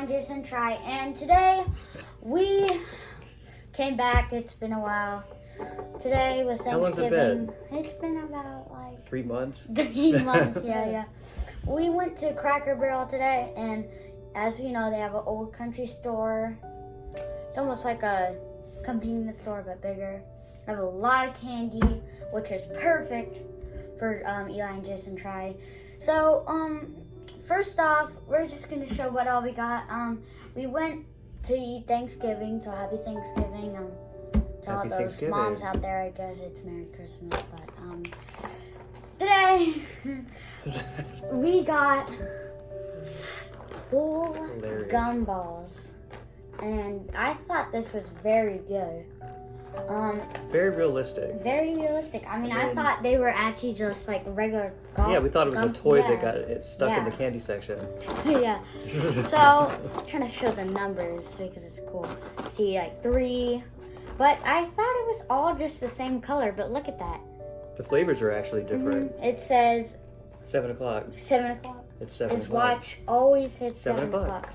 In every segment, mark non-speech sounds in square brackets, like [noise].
And Jason Try, and today we came back. It's been a while. Today was How long's it Thanksgiving. It's been about like Three months. [laughs] three [laughs] months. Yeah, yeah. We went to Cracker Barrel today, and as you know, they have an old country store. It's almost like a convenience store, but bigger. They have a lot of candy, which is perfect for um, Eli and Jason try. So, um, first off, we're just gonna show what all we got. Um, we went to eat Thanksgiving, so happy Thanksgiving. Um, to all those moms out there, I guess it's Merry Christmas, but um, today [laughs] we got Hilarious. gumballs, and I thought this was very good. Um, Very realistic. very realistic. I mean, I thought they were actually just like regular. Gum- Yeah, we thought it was a toy yeah. that got it stuck in the candy section. [laughs] yeah. So I'm trying to show the numbers because it's cool. See, like three, but I thought it was all just the same color. But look at that. the flavors are actually different. Mhm. It says Seven o'clock. seven o'clock. It's seven His o'clock. watch always hits Seven seven, o'clock. o'clock.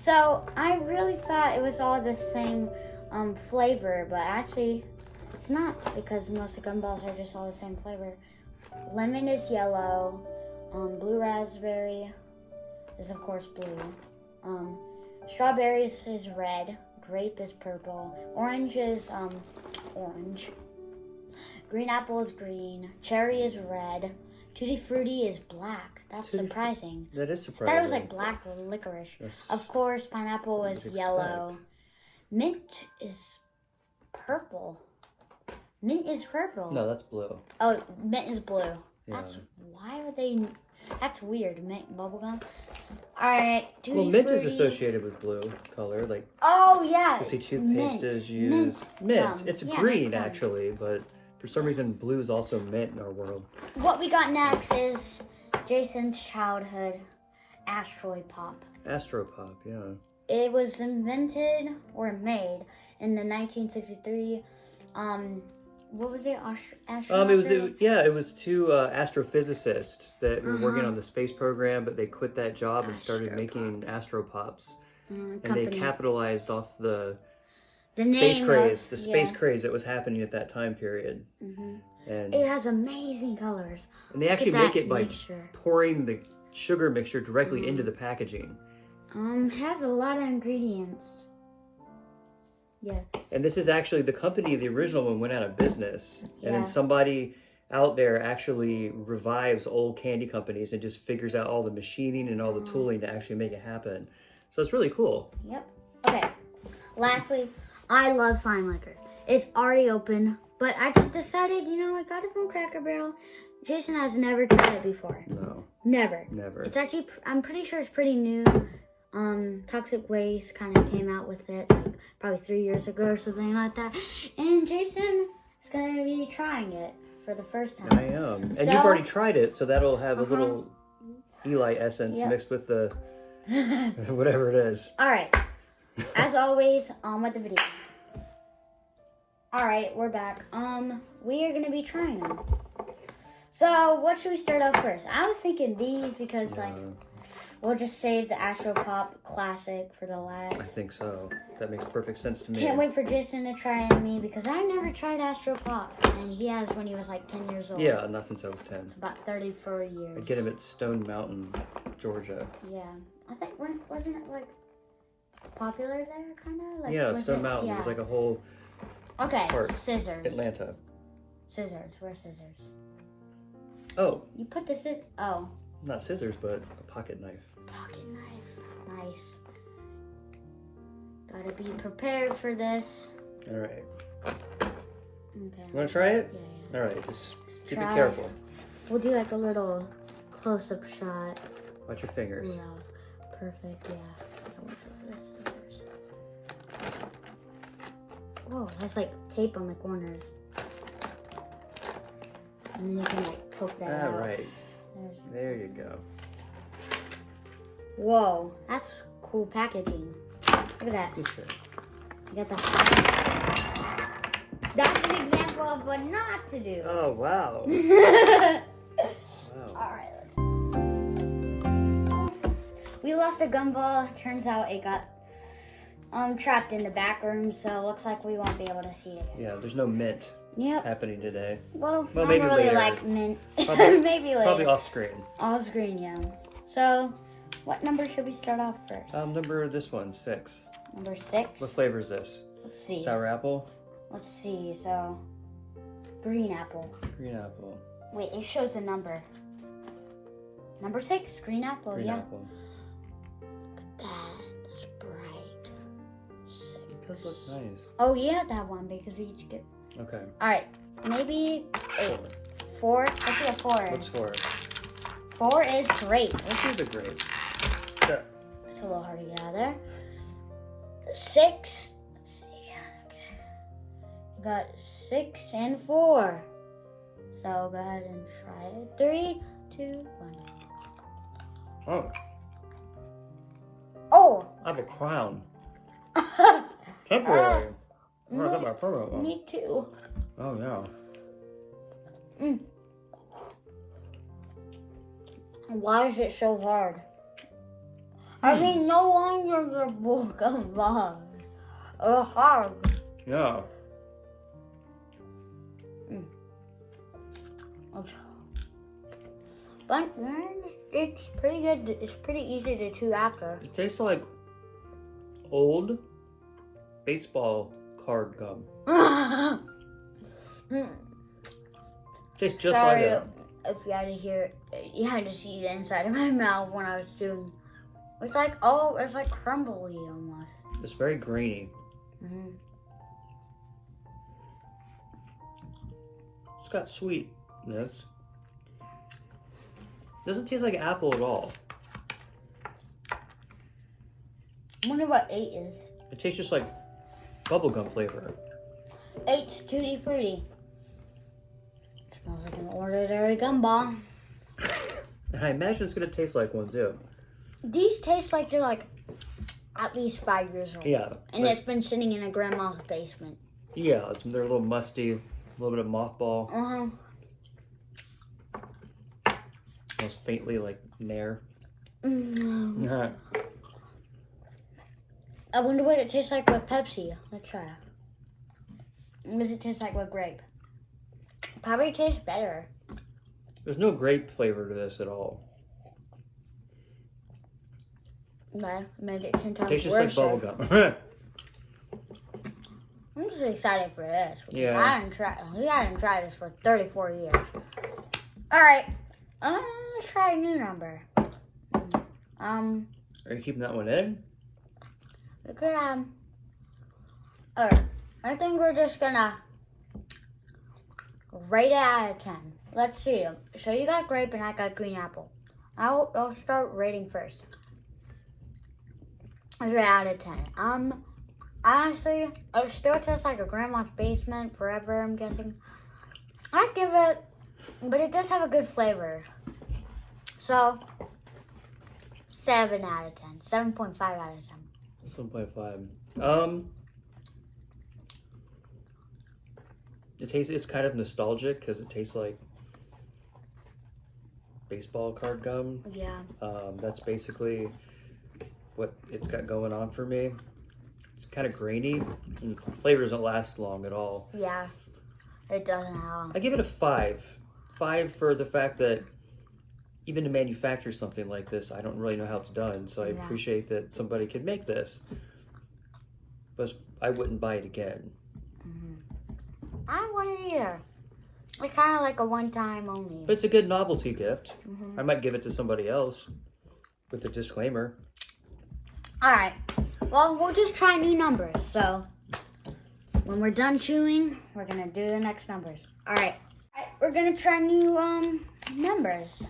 So I really thought it was all the same um, flavor, but actually it's not because most of gumballs are just all the same flavor. Lemon is yellow. Um, blue raspberry is of course blue. Um, strawberries is red. Grape is purple. Orange is um, orange. Green apple is green. Cherry is red. Tutti frutti is black. That's Tutti surprising. That is I surprising. thought it was like black licorice. That's- Of course, pineapple is yellow. expect. Mint is purple. Mint is purple. No, that's blue. Oh, mint is blue. That's Yeah. why are they? That's weird. Mint bubblegum. All right. Well, mint is associated with blue color. Like Oh yeah. you see, toothpaste mint. is Mint used. Mint. gum. It's Yeah, green mint actually, but for some reason, blue is also mint in our world. What we got next is Jason's childhood asteroid pop. Astropop. Yeah. It was invented or made in the 1963. Um, what was it? Ast- astronaut? Um, it was it, yeah, it was two uh, astrophysicists that were working Uh-huh. on the space program, but they quit that job and started making astropops, Mm, and they capitalized off the the space craze, of- the space yeah. craze that was happening at that time period, Mhm. and It has amazing colors. and they Look actually make it by mixture. pouring the sugar mixture directly Mm-hmm. into the packaging. Um, has a lot of ingredients. Yeah. And this is actually the company, the original one, went out of business, and then somebody out there actually revives old candy companies and just figures out all the machining and all Mm. the tooling to actually make it happen. So it's really cool. Yep. Okay. Lastly, I love slime liquor. It's already open, but I just decided, you know, I got it from Cracker Barrel. Jason has never tried it before. No, Never. never. It's actually, I'm pretty sure it's pretty new. Um, Toxic Waste kind of came out with it like probably three years ago or something like that. And Jason is going to be trying it for the first time. I am. And So- you've already tried it, so that'll have Uh-huh. a little Eli essence Yep. mixed with the [laughs] whatever it is. All right. [laughs] As always, on with the video. All right, we're back. Um, we are gonna be trying them. So, what should we start off first? I was thinking these because, like, Uh, we'll just save the Astro Pop Classic for the last. I think so. That makes perfect sense to me. Can't wait for Jason to try and me because I never tried Astro Pop, and he has when he was like 10 years old. Yeah, not since I was 10. About 34 years. I'd get him at Stone Mountain, Georgia. Yeah, I think wasn't it like popular there, kind of? Like, yeah, Stone it- Mountain yeah. was like a whole Okay, Park. scissors. Atlanta. Scissors. Where scissors? Oh, You put the scissors. Oh, not scissors, but pocket knife. pocket knife. Nice. Gotta be prepared for this. All right. Okay. You want to try it? Yeah, yeah. All right, just keep try it it. careful. We'll do like a little close-up shot. Watch your fingers. Ooh, that was perfect. Yeah. I wish I had the scissors. Whoa, that's like tape on the corners. And then you can like poke that All out. right, There's there you go. Whoa, that's cool packaging. Look at that. Listen. You got the. That's an example of what not to do. Oh wow. [laughs] Wow. right, let's. we lost a gumball. Turns out it got um trapped in the back room, so it looks like we won't be able to see it again. Yeah, there's no mint Yep. happening today. Well, Well, not maybe really later. like mint. [laughs] Probably- maybe later. Probably off screen. Off screen, yeah. So, what number should we start off first? Um, number this one, six. number six. What flavor is this? Let's see. Sour apple, Let's see. So, green apple. green apple, Wait, it shows a number. Number six, green apple. green yeah. apple. That is bright. Six. It does look nice. Oh yeah, that one because we each get. Okay, All right, maybe eight. Four. Let's see a four is. what's four? Four is grape. Let's do the grape. It's a little hard to get out of there. Six. Let's see. Okay. You got six and four. So go ahead and try it. Three, two, one. Oh, Oh. I have a crown. [laughs] Temporary. Oh, I got my permanent one. Me too. Oh yeah. Mm. Why is it so hard? I mean, no longer the book of love. It's hard. Yeah. But mm, it's pretty good. It's pretty easy to chew after. It tastes like old baseball card gum. [laughs] Mm, Tastes just Sorry like it. if you had to hear, you had to see the inside of my mouth when I was doing. It's like oh, it's like crumbly almost. It's very grainy. hmm It's got sweetness. Doesn't taste like apple at all. I wonder what eight is. It tastes just like bubblegum flavor. Eight's tutti frutti. Smells like an ordinary gumball. And [laughs] I imagine it's gonna taste like one too. These taste like they're like at least five years old. Yeah. And it's been sitting in a grandma's basement. yeah, it's, they're a little musty, a little bit of mothball, Uh huh. almost faintly like nair. Mm. Yeah. I wonder what it tastes like with Pepsi. Let's try it. What does it taste like with grape? Probably tastes better. There's no grape flavor to this at all. But made it ten times tastes just worse. like bubblegum. [laughs] I'm just excited for this. because Yeah. I haven't tried. We haven't tried this for 34 years. All right. Uh, let's try a new number. Um, Are you keeping that one in? we could um. All right. I think we're just gonna rate it out of 10. Let's see. So you got grape and I got green apple. I'll I'll start rating first. It out of 10. Um. Honestly, it still tastes like a grandma's basement forever, I'm guessing. I'd give it, but it does have a good flavor. So, 7 out of 10. 7.5 out of 10. 7.5. Um, it tastes. It's kind of nostalgic because it tastes like baseball card gum. Yeah. Um, that's basically what it's got going on for me. It's kind of grainy, and the flavor doesn't last long at all. Yeah. It doesn't at all. I give it a five. Five for the fact that even to manufacture something like this, I don't really know how it's done. So I Yeah. appreciate that somebody could make this. But I wouldn't buy it again. I don't want it either. It's kind of like a one time only. But it's a good novelty gift. Mhm. I might give it to somebody else with a disclaimer. Alright. Well, we'll just try new numbers. So, when we're done chewing, we're going to do the next numbers. Alright. Alright, We're going to try new um numbers.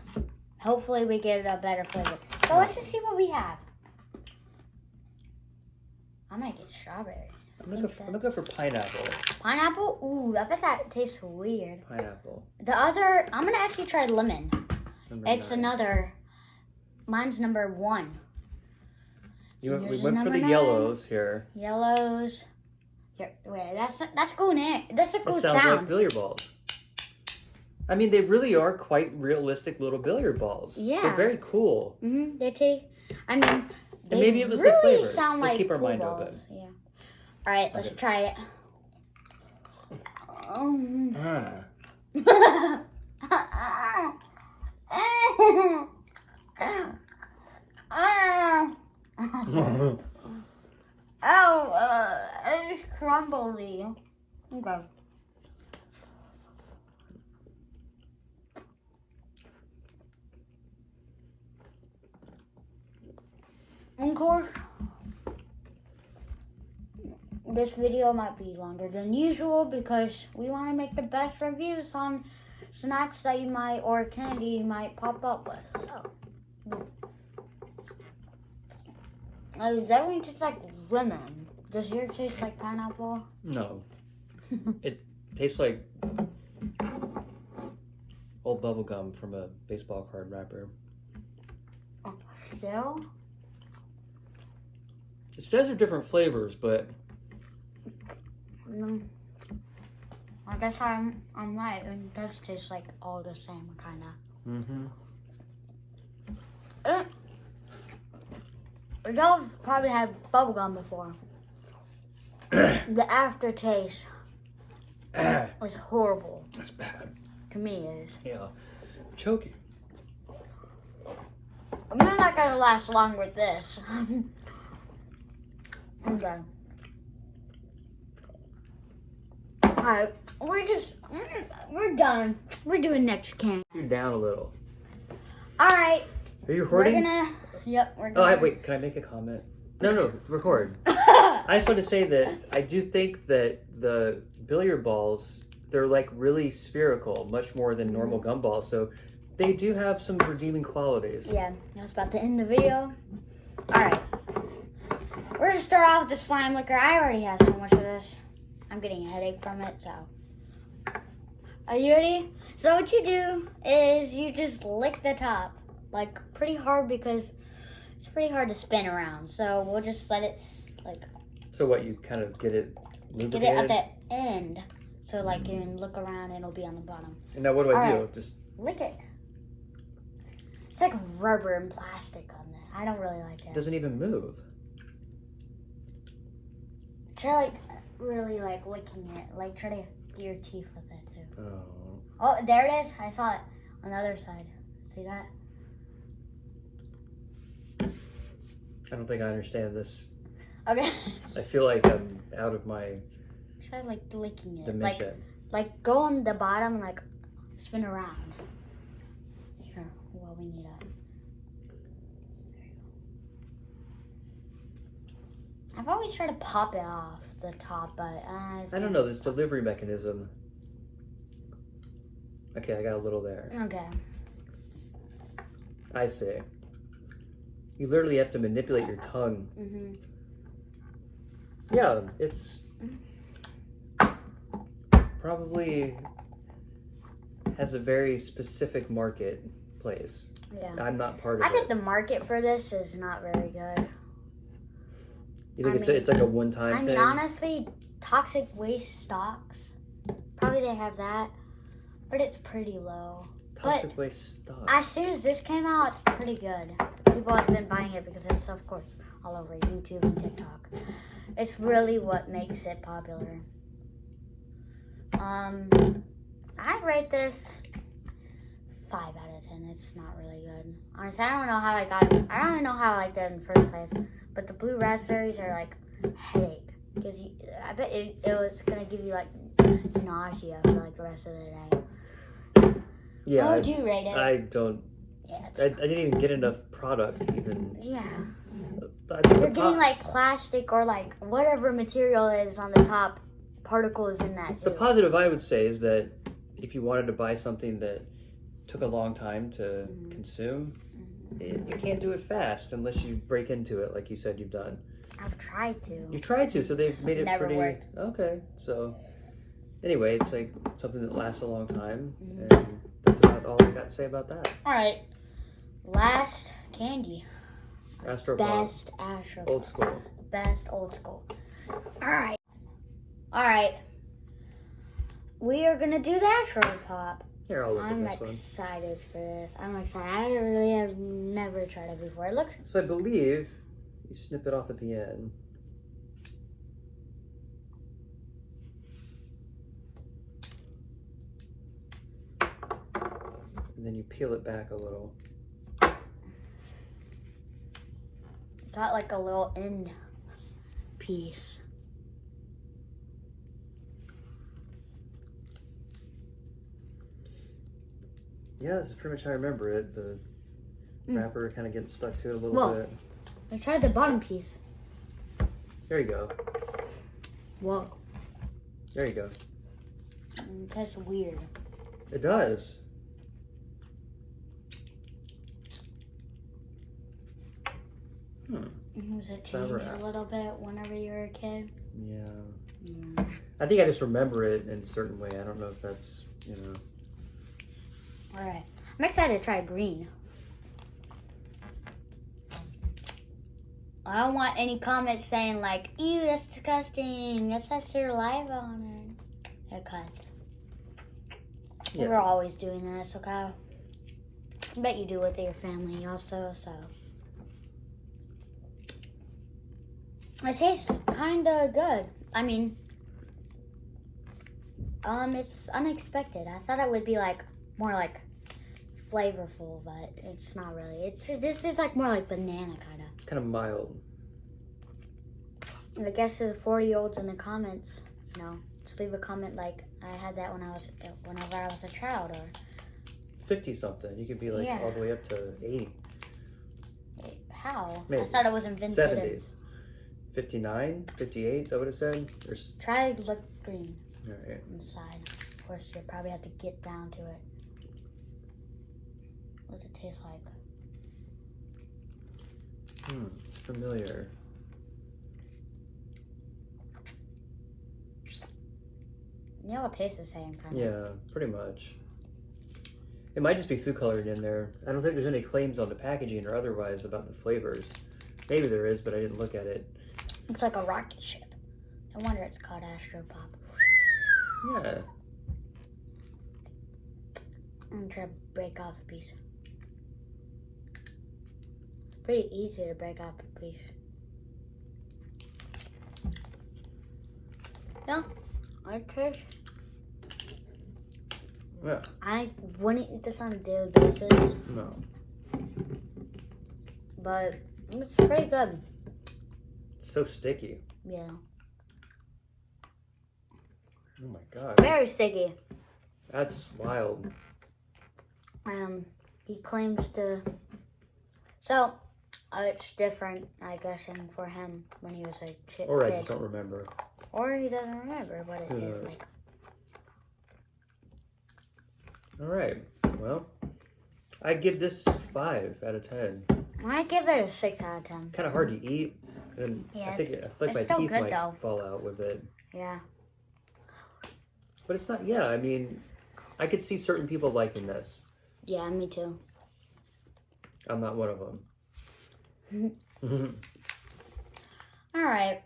Hopefully, we get a better flavor. So, let's just see what we have. I might get strawberry. I'm gonna, go for, I'm gonna go for pineapple. Pineapple? Ooh, I bet that tastes weird. Pineapple. The other, I'm gonna actually try lemon. Number It's nine. another. Mine's number one. You went, we Here's went for number the nine. yellows here. Yellows. Here, wait, that's that's cool name. That's a That cool sounds sound. like billiard balls. I mean, they really are quite realistic little billiard balls. Yeah. They're very cool. hmm They taste I mean, they maybe it was the really flavors. sound Let's like keep our pool mind balls. open. Yeah. All right, let's Okay. try it. Um. Ah. [laughs] [laughs] oh, uh, it's crumbly. Okay. Of course, this video might be longer than usual because we want to make the best reviews on snacks that you might or candy you might pop up with. So, oh, that one tastes like lemon. Does yours taste like pineapple? no. [laughs] It tastes like old bubble gum from a baseball card wrapper. Still? It says they're different flavors, but Mm. I guess I'm I'm right. It does taste like all the same, kind of. mm-hmm. Uh, Y'all have probably had bubblegum before. [clears throat] the aftertaste was horrible. that's bad. To me, it is. Yeah, choking. I'm not gonna last long with this. [laughs] okay. Alright, we're just mm, we're done. We're doing next can. You're down a little. Alright, Are you hurting? we're gonna. Yep, we're Oh. I, wait. Can I make a comment? No, no. Record. [laughs] I just want to say that I do think that the billiard balls they're like really spherical, much more than mm-hmm. normal gumballs. So they do have some redeeming qualities. Yeah, I was about to end the video. Alright. We're gonna start off with the slime liquor. I already have so much of this. I'm getting a headache from it, so. Are you ready? So what you do is you just lick the top. Like pretty hard because it's pretty hard to spin around. So we'll just let it like So what you kind of get it get it at the end. So like you can look around and it'll be on the bottom. and now what do I do? Alright. Just Lick it. It's like rubber and plastic on that. I don't really like it. doesn't even move. Try like really like licking it. Like try to get your teeth with it too. Oh. Oh, there it is. I saw it on the other side. See that? I don't think I understand this. Okay. I feel like I'm out of my try like licking it. dimension. Like like go on the bottom and like spin around. Here, well we need a. I've always tried to pop it off the top, but uh, I don't know this delivery mechanism. Okay, I got a little there. Okay. I see. You literally have to manipulate your tongue. Mhm. Yeah, it's probably has a very specific marketplace. Yeah. I'm not part of I it. think the market for this is not very good. you think I it's mean- it's like a one time I thing? mean, honestly, toxic waste stocks. Probably they have that, but it's pretty low. Toxic waste stock. As soon as this came out, it's pretty good. People have been buying it because it's, of course, all over YouTube and TikTok. It's really what makes it popular. Um, I rate this five out of ten. It's not really good. Honestly, I don't know how I got. it. I don't even know how I liked it in the first place. But the blue raspberries are like headache because I bet it, it was gonna give you like nausea for like the rest of the day. yeah, How I, would you rate it? I don't. Yeah, I, I didn't even get enough product even. Yeah. I You're getting like plastic or like whatever material is on the top particles in that the positive I would say is that if you wanted to buy something that took a long time to Mm-hmm. consume, it, you can't do it fast unless you break into it, like you said you've done. I've tried to. You tried to, so they've made it Never pretty worked. okay. So anyway, it's like something that lasts a long time, Mhm. and that's about all I got to say about that. All right. Last candy. Astro Pop, Best Astro. old school. Best old school. All right. All right. We are gonna do the Astro Pop. Here, I'll look I'm at this one. excited for this. I'm excited. I really have never tried it before. It looks So I believe you snip it off at the end. And then you peel it back a little. Got like a little end piece. Yeah, this is pretty much how I remember it. The Mm. wrapper kind of gets stuck to it a little Whoa. bit. I tried the bottom piece. There you go. Whoa, There you go. Mm, that's weird. It does. Hmm. Was it Sour changed a little bit whenever you were a kid? Yeah. Mm. I think I just remember it in a certain way. I don't know if that's, you know. All right, I'm excited to try green. I don't want any comments saying like, "Ew, that's disgusting. That says saliva on it." Because Yeah. we're always doing this, okay? I bet you do with your family also. So it tastes kind of good. I mean, um, it's unexpected. I thought it would be like more like flavorful, but it's not really. It's this is like more like banana kind of. It's kind of mild. And I guess to the forty year olds in the comments, you know, just leave a comment like I had that when I was whenever I was a child, or 50 something. You could be like Yeah. all the way up to 80. how? I thought it was invented. 70s. 59, 58, is that what it said? There's, Try look green all right. inside. Of course, you probably have to get down to it. What does it taste like? Hmm, it's familiar. They all taste the same, kind of. Yeah, pretty much. It might just be food coloring in there. I don't think there's any claims on the packaging or otherwise about the flavors. Maybe there is, but I didn't look at it. Looks like a rocket ship. No wonder it's called Astropop. Yeah. I'm gonna try to break off a piece. Pretty easy to break off a piece. No, I taste. Yeah. I wouldn't eat this on a daily basis, No. but it's pretty good. So sticky. Yeah, Oh my god. very sticky. That's wild. Um, he claims to. So, uh, it's different, I guessing, for him when he was a chi- Or I kid. just don't remember. Or he doesn't remember what it tastes like. All right. Well, I give this five out of ten. I give it a six out of ten. Kind of hard to eat, and Yeah, I think I feel like my teeth good, might though. fall out with it. Yeah. But it's not. Yeah, I mean, I could see certain people liking this. Yeah, me too. I'm not one of them. [laughs] All right,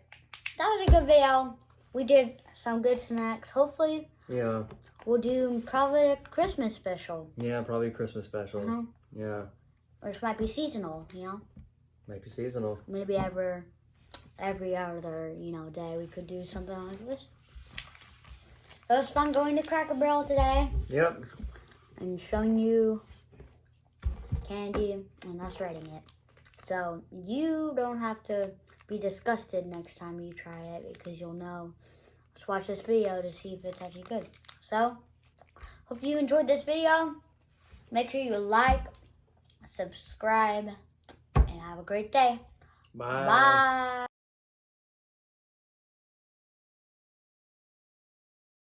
that was a good video. We did some good snacks. Hopefully, yeah. we'll do probably a Christmas special, Yeah. Probably a Christmas special. Mhm. Yeah. it might be seasonal. You know, Might be seasonal. maybe every every other you know day we could do something like this. It was fun going to Cracker Barrel today Yep. and showing you candy and us rating it. So you don't have to be disgusted next time you try it because you'll know. Just watch this video to see if it's actually good. So, hope you enjoyed this video. Make sure you like, subscribe, and have a great day. Bye. Bye.